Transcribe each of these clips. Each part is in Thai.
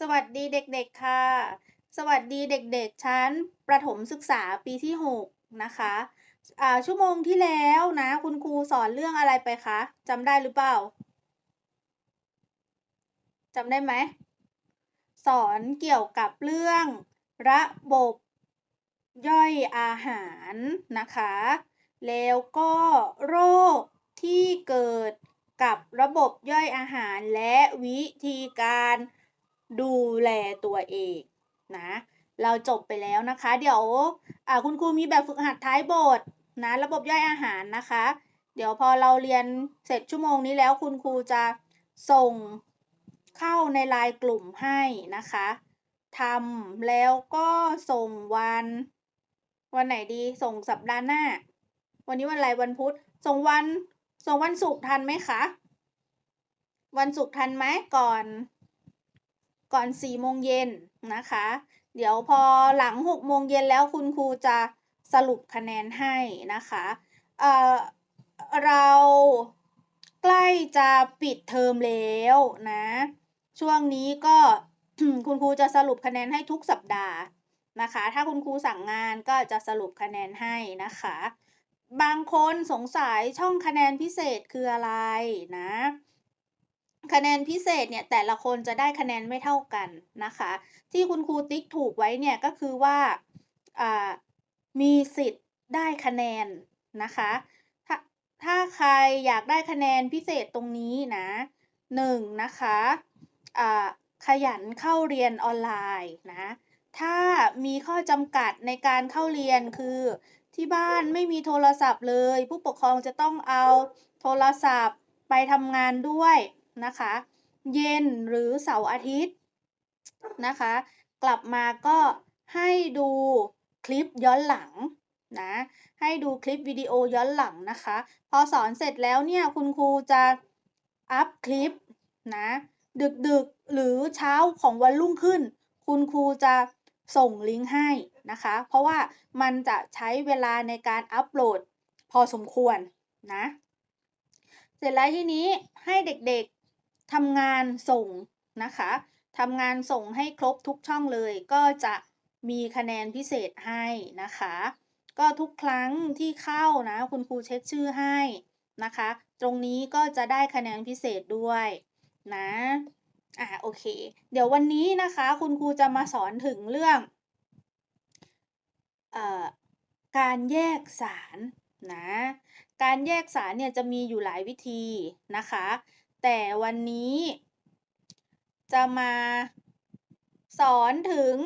สวัสดีเด็กๆค่ะ สวัสดีเด็กๆชั้นประถมศึกษาปีที่ 6 นะคะอ่าชั่วโมงที่แล้วนะ คุณครูสอนเรื่องอะไรไปคะจำได้หรือเปล่าจำได้ไหม สอนเกี่ยวกับเรื่องระบบย่อยอาหารนะคะ แล้วก็โรคที่เกิดกับระบบย่อยอาหารและวิธีการ ดูแลตัวเองนะ เราจบไปแล้วนะคะ เดี๋ยวคุณครูมีแบบฝึกหัดท้ายบทนะ ระบบย่อยอาหารนะคะ เดี๋ยวพอเราเรียนเสร็จชั่วโมงนี้แล้วคุณครูจะส่งเข้าในไลน์กลุ่มให้นะคะทำแล้วก็ส่งวัน วันไหนดีส่งสัปดาห์หน้า วันนี้วันอะไรวันพุธส่งวันส่งวันศุกร์ทันไหมคะ วันศุกร์ทันไหมก่อน ก่อนสี่โมงเย็นนะคะ เดี๋ยวพอหลังหกโมงเย็นแล้วคุณครูจะสรุปคะแนนให้นะคะเเราใกล้จะปิดเทอมแล้วนะ ช่วงนี้ก็คุณครูจะสรุปคะแนนให้ทุกสัปดาห์นะคะ ถ้าคุณครูสั่งงานก็จะสรุปคะแนนให้นะคะ บางคนสงสัยช่องคะแนนพิเศษคืออะไรนะ คะแนนพิเศษเนี่ยแต่ละคนจะได้คะแนนไม่เท่ากันนะคะ ที่คุณครูติ๊กถูกไว้เนี่ยก็คือว่ามีสิทธิ์ได้คะแนนนะคะถ้าถ้าใครอยากได้คะแนนพิเศษตรงนี้นะหนึ่งนะคะขยันเข้าเรียนออนไลน์นะถ้ามีข้อจำกัดในการเข้าเรียนคือที่บ้านไม่มีโทรศัพท์เลย ผู้ปกครองจะต้องเอาโทรศัพท์ไปทำงานด้วย นะคะ เย็นหรือเสาร์อาทิตย์นะคะ กลับมาก็ให้ดูคลิปย้อนหลังนะให้ดูคลิปวิดีโอย้อนหลังนะคะ พอสอนเสร็จแล้วเนี่ยคุณครูจะอัพคลิปนะดึกๆหรือเช้าของวันรุ่งขึ้น คุณครูจะส่งลิงก์ให้นะคะ เพราะว่ามันจะใช้เวลาในการอัปโหลดพอสมควรนะ เสร็จแล้วทีนี้ให้เด็กๆ ทำงานส่งนะคะทำงานส่งให้ครบทุกช่องเลย ก็จะมีคะแนนพิเศษให้นะคะ ก็ทุกครั้งที่เข้านะ คุณครูเช็คชื่อให้นะคะ ตรงนี้ก็จะได้คะแนนพิเศษด้วยนะอ่าโอเค เดี๋ยววันนี้นะคะ คุณครูจะมาสอนถึงเรื่องอการแยกสารนะ การแยกสารเนี่ยจะมีอยู่หลายวิธีนะคะ แต่วันนี้จะมาสอนถึง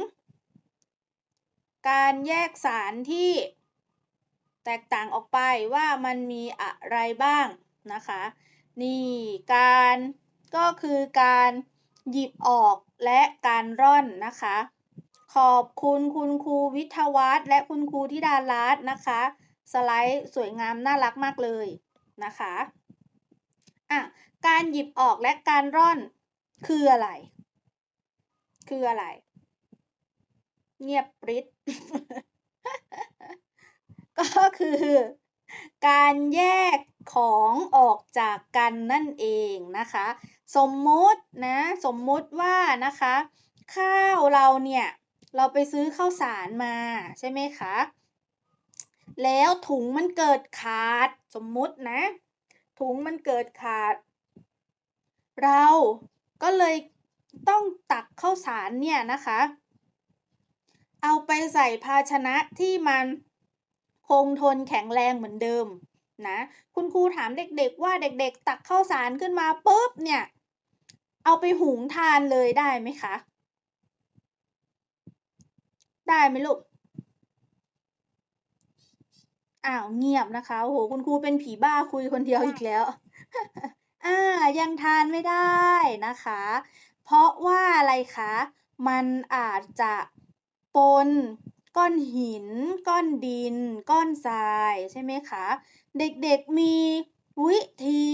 การแยกสารที่แตกต่างออกไปว่ามันมีอะไรบ้างนะคะ นี่การก็คือการหยิบออกและการร่อนนะคะ ขอบคุณคุณครูวิทวัฒน์และคุณครูธิดารัตน์นะคะ สไลด์สวยงามน่ารักมากเลยนะคะอะ การหยิบออกและการร่อน คืออะไร คืออะไร เงียบปริ๊ดก็คือ การแยกของออกจากกันนั่นเองนะคะ สมมุตินะ สมมุติว่านะคะ ข้าวเราเนี่ย เราไปซื้อข้าวสารมาใช่ไหมคะแล้วถุงมันเกิดขาดสมมุตินะ ถุงมันเกิดขาด เราก็เลยต้องตักข้าวสารเนี่ยนะคะ เอาไปใส่ภาชนะที่มันคงทนแข็งแรงเหมือนเดิมนะคุณครูถามเด็กๆว่าเด็กๆ ตักข้าวสารขึ้นมาปุ๊บเนี่ย เอาไปหุงทานเลยได้ไหมคะ ได้ไหมลูกอ้าวเงียบนะคะโอ้โหคุณครูเป็นผีบ้าคุยคนเดียวอีกแล้ว อ่ายังทานไม่ได้นะคะ เพราะว่าอะไรคะ มันอาจจะปนก้อนหิน ก้อนดิน ก้อนทรายใช่ไหมคะ เด็กๆมีวิธี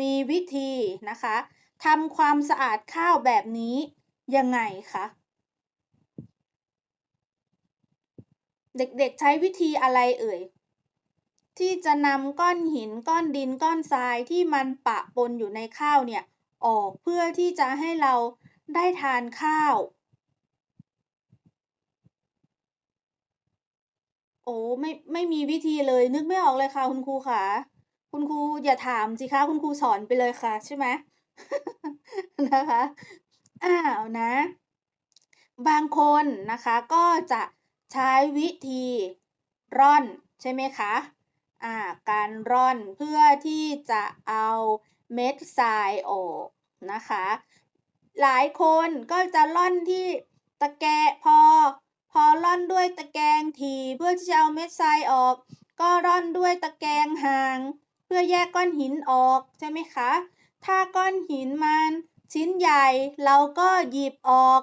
มีวิธีนะคะทำความสะอาดข้าวแบบนี้ยังไงคะเด็กๆใช้วิธีอะไรเอ่ย ที่จะนำก้อนหินก้อนดินก้อนทรายที่มันปะปนอยู่ในข้าวเนี่ย ออกเพื่อที่จะให้เราได้ทานข้าว โอ้ไม่ไม่มีวิธีเลยนึกไม่ออกเลยค่ะคุณครูค่ะ คุณครูอย่าถามสิคะคุณครูสอนไปเลยค่ะใช่ไหมนะคะอ้าวนะ บางคนนะคะก็จะใช้วิธีร่อนใช่ไหมคะ การร่อนเพื่อที่จะเอาเม็ดทรายออกนะคะ หลายคนก็จะร่อนที่ตะแกรงพอ พอร่อนด้วยตะแกรงทีเพื่อที่จะเอาเม็ดทรายออก ก็ร่อนด้วยตะแกรงห่าง เพื่อแยกก้อนหินออกใช่ไหมคะ ถ้าก้อนหินมันชิ้นใหญ่เราก็หยิบออก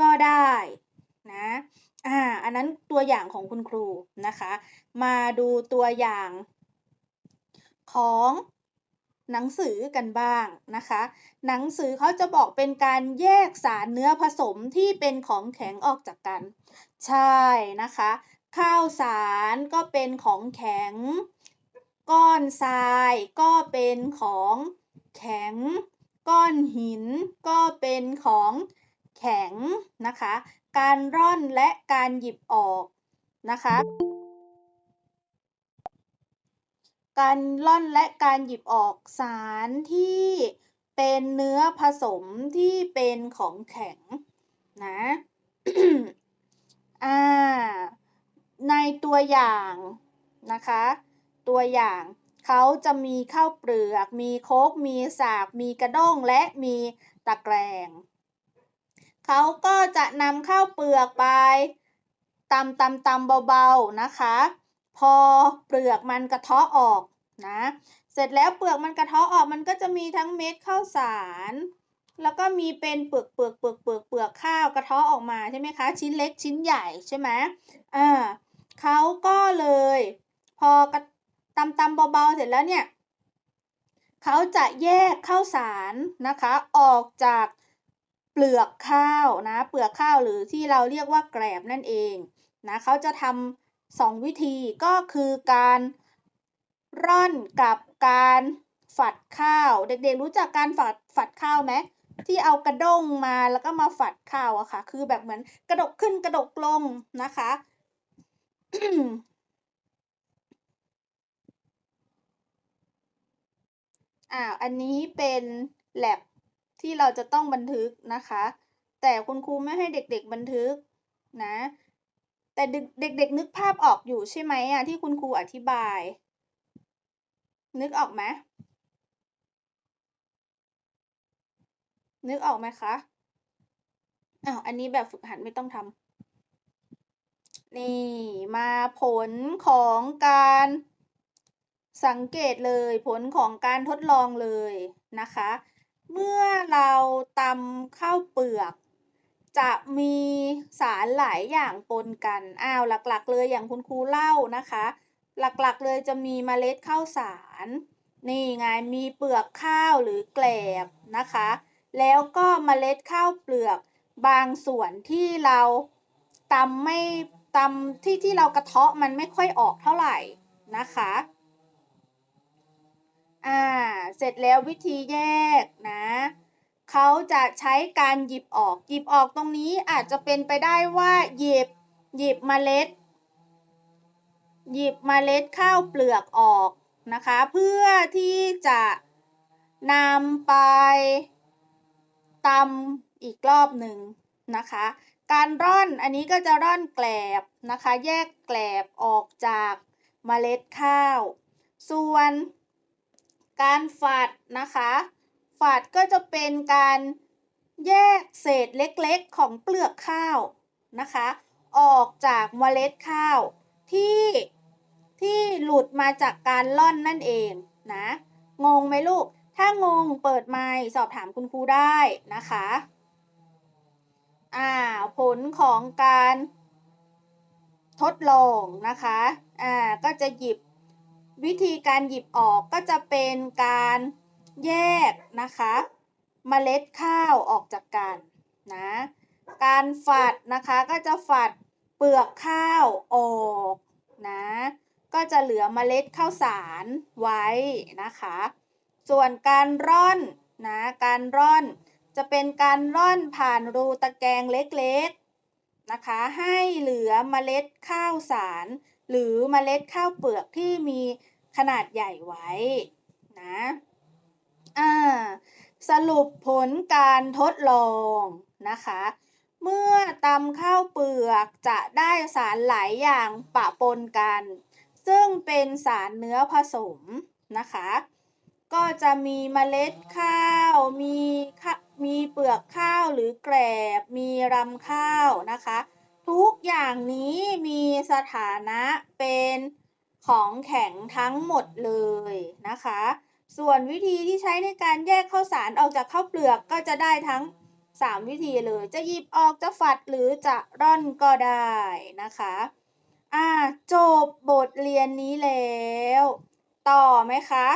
ก็ได้นะ อ่า อันนั้นตัวอย่างของคุณครูนะคะ มาดูตัวอย่างของหนังสือกันบ้างนะคะ หนังสือเขาจะบอกเป็นการแยกสารเนื้อผสมที่เป็นของแข็งออกจากกัน ใช่นะคะ ข้าวสารก็เป็นของแข็ง ก้อนทรายก็เป็นของแข็ง ก้อนหินก็เป็นของแข็งนะคะ การร่อนและการหยิบออกนะคะ การร่อนและการหยิบออกสารที่เป็นเนื้อผสมที่เป็นของแข็งนะอ่าในตัวอย่างนะคะ ตัวอย่างเขาจะมีข้าวเปลือก มีโคกมีสาก มีกระด้งและมีตะแกรง เขาก็จะนำข้าวเปลือกไปตำตำตำเบาๆนะคะ พอเปลือกมันกระเทาะออกนะ เสร็จแล้วเปลือกมันกระเทาะออกมันก็จะมีทั้งเม็ดข้าวสาร แล้วก็มีเป็นเปลือกเปลือกเปลือกเปลือกเปลือกข้าวกระเทาะออกมาใช่ไหมคะ ชิ้นเล็กชิ้นใหญ่ใช่ไหมอ่าเขาก็เลย พอกระตำตำเบาๆเสร็จแล้วเนี่ยเขาจะแยกข้าวสารนะคะ ออกจาก เปลือกข้าวนะ เปลือกข้าวหรือที่เราเรียกว่าแกลบนั่นเองนะเขาจะทำสองวิธีก็คือการร่อนกับการฝัดข้าว เด็กๆรู้จักการฝัดฝัดข้าวไหมที่เอากระด้งมาแล้วก็มาฝัดข้าวอะค่ะ คือแบบเหมือนกระดกขึ้นกระดกลงนะคะอ่าอันนี้เป็นแ a บ ที่เราจะต้องบันทึกนะคะ แต่คุณครูไม่ให้เด็กๆบันทึกนะ แต่เด็กๆนึกภาพออกอยู่ใช่ไหมอะที่คุณครูอธิบาย นึกออกไหมนึกออกไหมคะอ้าวอันนี้แบบฝึกหัดไม่ต้องทำนี่มาผลของการสังเกตเลยผลของการทดลองเลยนะคะ เมื่อเราตำข้าวเปลือก จะมีสารหลายอย่างปนกันอ้าวหลักๆ เลยอย่างคุณครูเล่านะคะ หลักๆเลยจะมีเมล็ดข้าวสาร นี่ไงมีเปลือกข้าวหรือแกลบนะคะ แล้วก็เมล็ดข้าวเปลือกบางส่วนที่เราตำไม่ตำที่ที่เรากระเทาะมันไม่ค่อยออกเท่าไหร่นะคะ อ่า เสร็จแล้ววิธีแยกนะ เขาจะใช้การหยิบออก หยิบออกตรงนี้อาจจะเป็นไปได้ว่าหยิบ หยิบเมล็ด หยิบเมล็ดข้าวเปลือกออกนะคะ เพื่อที่จะนำไปตำอีกรอบหนึ่งนะคะ การร่อนอันนี้ก็จะร่อนแกลบนะคะ แยกแกลบออกจากเมล็ดข้าว ส่วน การฝัดนะคะฝัดก็จะเป็นการแยกเศษเล็กๆของเปลือกข้าวนะคะ ออกจากเมล็ดข้าวที่ที่หลุดมาจากการล่อนนั่นเองนะ งงไหมลูก ถ้างงเปิดไมค์สอบถามคุณครูได้นะคะอ่าผลของการทดลองนะคะอ่าก็จะหยิบ วิธีการหยิบออกก็จะเป็นการแยกนะคะมเมล็ดข้าวออกจากกันนะการฝัดนะคะก็จะฝัดเปลือกข้าวออกนะก็จะเหลือเมล็ดข้าวสารไว้นะคะ ส่วนการร่อนนะการร่อนจะเป็นการร่อนผ่านรูตะแกรงเล็กๆนะคะ ให้เหลือเมล็ดข้าวสาร หรือเมล็ดข้าวเปลือกที่มี ขนาดใหญ่ไว้นะอ่าสรุปผลการทดลองนะคะ เมื่อตำข้าวเปลือกจะได้สารหลายอย่างปะปนกัน ซึ่งเป็นสารเนื้อผสมนะคะ ก็จะมีเมล็ดข้าว มีขมีเปลือกข้าวหรือแกลบ มีรำข้าวนะคะ ทุกอย่างนี้มีสถานะเป็น ของแข็งทั้งหมดเลยนะคะ ส่วนวิธีที่ใช้ในการแยกข้าวสารออกจากข้าวเปลือกก็จะได้ทั้ง 3 วิธีเลย จะหยิบออกจะฝัดหรือจะร่อนก็ได้นะคะ อ่าจบบทเรียนนี้แล้ว ต่อไหมคะ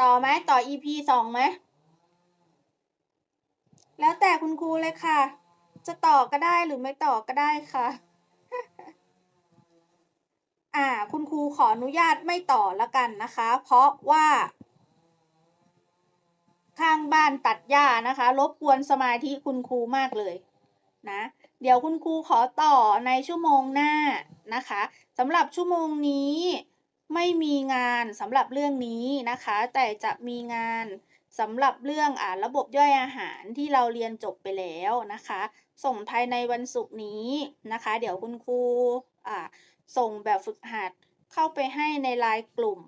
ต่อไหมต่อ EP สองไหมแล้วแต่คุณครูเลยค่ะ จะต่อก็ได้หรือไม่ต่อก็ได้ค่ะ อ่า คุณครูขออนุญาตไม่ต่อละกันนะคะ เพราะว่า ข้างบ้านตัดหญ้านะคะ รบกวนสมาธิคุณครูมากเลยนะ เดี๋ยวคุณครูขอต่อในชั่วโมงหน้านะคะสำหรับชั่วโมงนี้ไม่มีงานสำหรับเรื่องนี้นะคะ แต่จะมีงานสำหรับเรื่องอ่าระบบย่อยอาหารที่เราเรียนจบไปแล้วนะคะ ส่งภายในวันศุกร์นี้นะคะ เดี๋ยวคุณครูอ่า ส่งแบบฝึกหัดเข้าไปให้ในไลน์กลุ่ม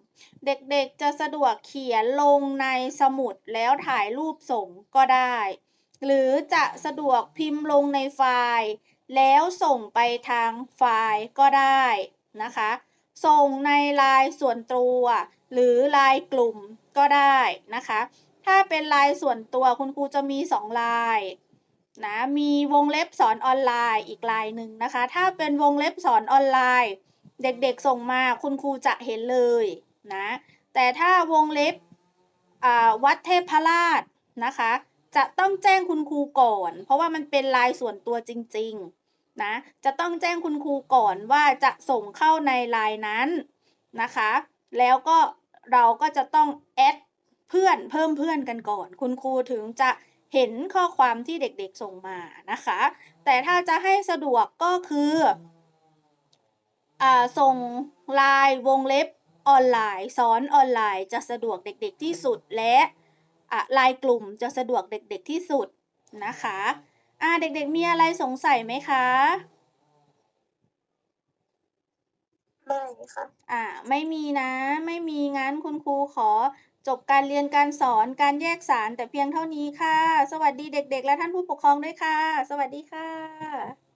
เด็กๆจะสะดวกเขียนลงในสมุดแล้วถ่ายรูปส่งก็ได้ หรือจะสะดวกพิมพ์ลงในไฟล์ แล้วส่งไปทางไฟล์ก็ได้นะคะ ส่งในไลน์ส่วนตัว หรือไลน์กลุ่มก็ได้นะคะ ถ้าเป็นไลน์ส่วนตัวคุณครูจะมี2ไลน์ นะมีวงเล็บสอนออนไลน์อีกลน์หนึ่งนะคะ ถ้าเป็นวงเล็บสอนออนไลน์ เด็กๆส่งมาคุณครูจะเห็นเลยนะแต่ถ้าวงเล็บวัดเทพราชนะคะ จะต้องแจ้งคุณครูก่อน เพราะว่ามันเป็นลน์ส่วนตัวจริงๆนะจะต้องแจ้งคุณครูก่อนว่าจะส่งเข้าในไลน์นั้นนะคะ แล้วก็เราก็จะต้องแอดเพื่อนเพิ่มเพื่อนกันก่อน คุณครูถึงจะ เห็นข้อความที่เด็กๆส่งมานะคะ แต่ถ้าจะให้สะดวกก็คือส่งไลน์วงเล็บออนไลน์สอนออนไลน์จะสะดวกเด็กๆที่สุดและไลน์กลุ่มจะสะดวกเด็กๆที่สุดนะคะอ่าเด็กๆมีอะไรสงสัยไหมคะไม่ค่ะอ่าไม่มีนะ ไม่มีงั้นคุณครูขอ จบการเรียนการสอนการแยกสารแต่เพียงเท่านี้ค่ะ สวัสดีเด็ก ๆ และท่านผู้ปกครองด้วยค่ะ สวัสดีค่ะ